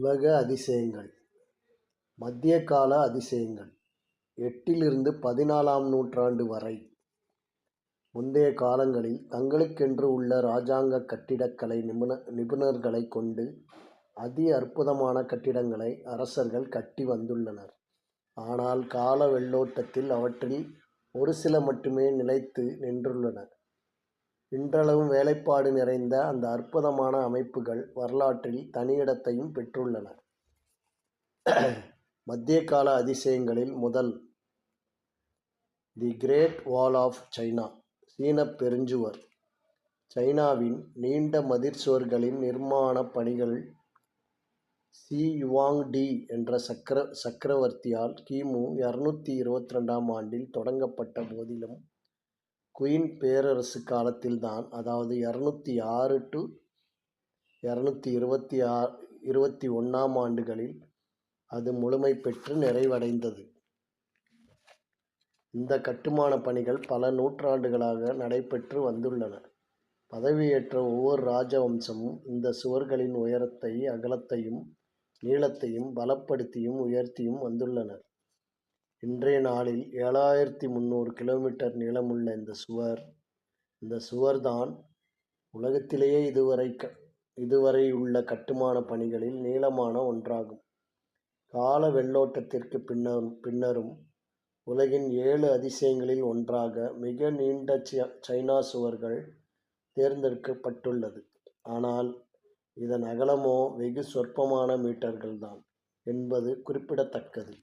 உலக அதிசயங்கள் மத்திய கால அதிசயங்கள் எட்டிலிருந்து பதினாலாம் நூற்றாண்டு வரை முந்தைய காலங்களில் தங்களுக்கென்று உள்ள இராஜாங்க கட்டிடக்கலை நிபுண நிபுணர்களைக் கொண்டு அதி அற்புதமான கட்டிடங்களை அரசர்கள் கட்டி வந்துள்ளனர். ஆனால் கால வெள்ளோட்டத்தில் அவற்றில் ஒரு சில மட்டுமே நிலைத்து நின்றுள்ளன. இன்றளவும் வேலைப்பாடு நிறைந்த அந்த அற்புதமான அமைப்புகள் வரலாற்றில் தனியிடத்தையும் பெற்றுள்ளன. மத்திய கால அதிசயங்களில் முதல் the great wall of China சீனப் பெருஞ்சுவர். சைனாவின் நீண்ட மதிற்சுவர்களின் நிர்மாணப் பணிகள் சி யுவாங்-டி என்ற சக்கரவர்த்தியால் கிமு இரநூத்தி இருபத்தி ரெண்டாம் ஆண்டில் தொடங்கப்பட்ட போதிலும் குயின் பேரரசு காலத்தில்தான் அதாவது இரநூத்தி ஆறு டு இரநூத்தி இருபத்தி ஆ இருபத்தி ஒன்றாம் ஆண்டுகளில் அது முழுமை பெற்று நிறைவடைந்தது. இந்த கட்டுமானப் பணிகள் பல நூற்றாண்டுகளாக நடைபெற்று வந்துள்ளன. பதவியேற்ற ஒவ்வொரு ராஜவம்சமும் இந்த சுவர்களின் உயரத்தை அகலத்தையும் நீளத்தையும் பலப்படுத்தியும் உயர்த்தியும் வந்துள்ளனர். இன்றைய நாளில் ஏழாயிரத்து முந்நூறு கிலோமீட்டர் நீளமுள்ள இந்த சுவர் இந்த சுவர்தான் உலகத்திலேயே இதுவரை க இதுவரையுள்ள கட்டுமான பணிகளில் நீளமான ஒன்றாகும். கால வெள்ளோட்டத்திற்குப் பின்னரும் உலகின் ஏழு அதிசயங்களில் ஒன்றாக மிக நீண்ட சைனா சுவர்கள் தேர்ந்தெடுக்கப்பட்டுள்ளது. ஆனால் இதன் அகலமோ வெகு சொற்பமான மீட்டர்கள்தான் என்பது குறிப்பிடத்தக்கது.